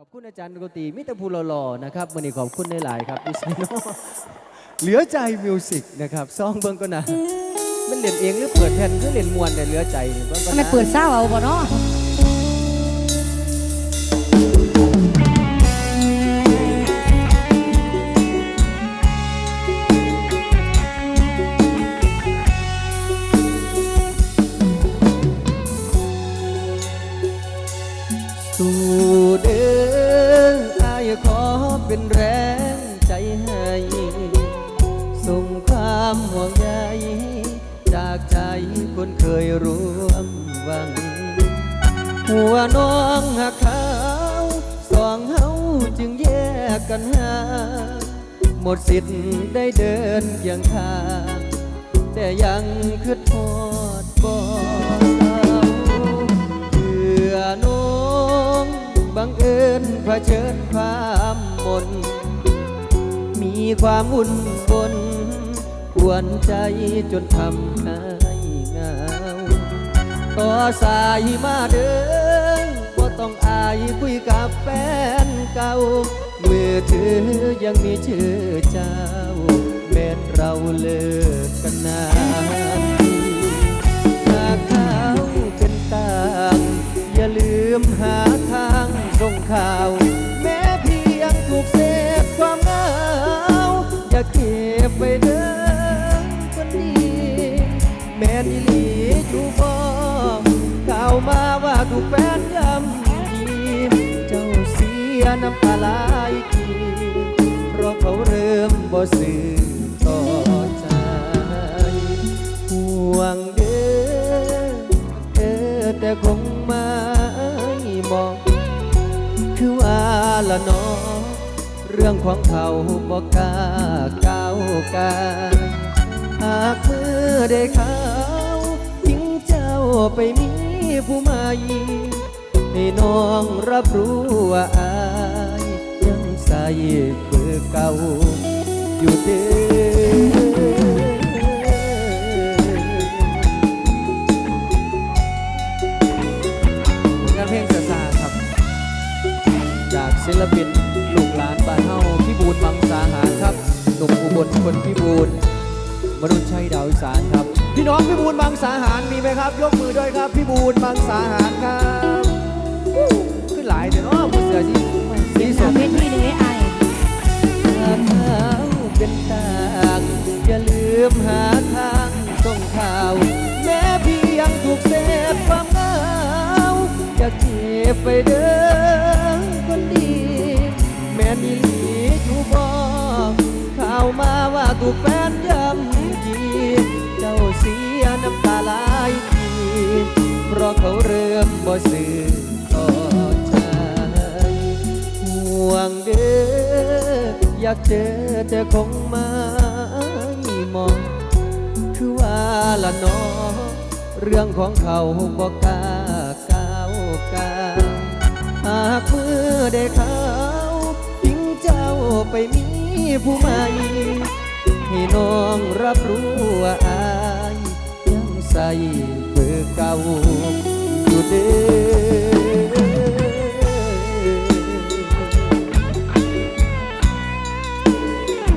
ขอบคุณอาจารย์ดนตรีมิตรภูหล่อๆนะครับวันนี้ขอบคุณหลายๆครับพี่ไซโนเหลือใจมิวสิกนะครับซองเบิ้งก็นะมันเล่นเองหรือเปิดแผ่นก็เล่นมวนแต่เหลือใจนี่เบิ้งก็ทำไมนเปิดเศร้าเอาบ่เนาะ เป็นแรงใจให้ ส่งความห่วงใยจากใจคนเคยร่วมหวัง หัวน้องหักเขาสองเฮาจึงแยกกันหา หมดสิทธิ์ได้เดินเคียงข้าง แต่ยังคืดทอดบ่เราเพื่อน้องบังเอิญเผชิญความ มน มีความวุ่นบนกวนใจจนทำให้เหงาต่อสายมาเดินบ่าต้องอายคุยกับแฟนเก่า มือถือยังมีชื่อเจ้า แม้นเราเลิกกันนาน อย่าเก็บไว้เดิมคนดี แม่นอีหลีจูบอข่าวมาว่าถูกแฟนยำยีเจ้าเสียน้ำตาไหลายทีเพราะเขาเริ่มบ่สื่อต่อใจห่วงเด้อเออแต่คงไม่มอง คือว่าละเนอ เรื่องของเขาบอกกล้าก้าวกาหากเมื่อได้เขาทิ้งเจ้าไปมีผู้ใหม่ให้น้องรับรู้ว่าอายยังใส่เบอร์เก่าอยู่เด้องานเพลงซาซาครับจากศิลปิน บูลบังสาหารครับหนุ่มอุบลคนพี่บูลมนุษย์ชัยดาวอีสานครับ พี่น้องพี่บูลบังสาหารมีไหมครับ ยกมือด้วยครับพี่บูลบังสาหารครับขึ้นหลายเดี๋ยวเนาะผู้เสือที่สีสสามมเวทีนี้ไอายหากเขาเป็นต่างอย่าลืมหาทางส่งข่าวแม้เพียงถูกเศษความเหงาอย่าเก็บไปเด้อ ถูกแฟนย่ำยีเจ้าเสียน้ำตาไหลายทีเพราะเขาเริ่มบ่สื่อต่อใจห่วงเด้ออยากเจอแต่คงไม่มอง คือว่าละเนอเรื่องของเขาบอกกล้าก้าวกาหากเมื่อได้เขาทิ้งเจ้าไปมีผู้ใหม่ ให้น้องรับรู้ว่าอายยังใส่เบอร์เก่าอยู่เด้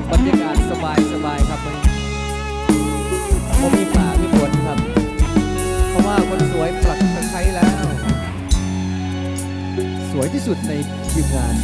อบรรยากาศสบายสบายครับวันผมมีป่ามีฝนครับ เพราะว่าคนสวยปลักตะไคร้แล้ว สวยที่สุดในทีมงาน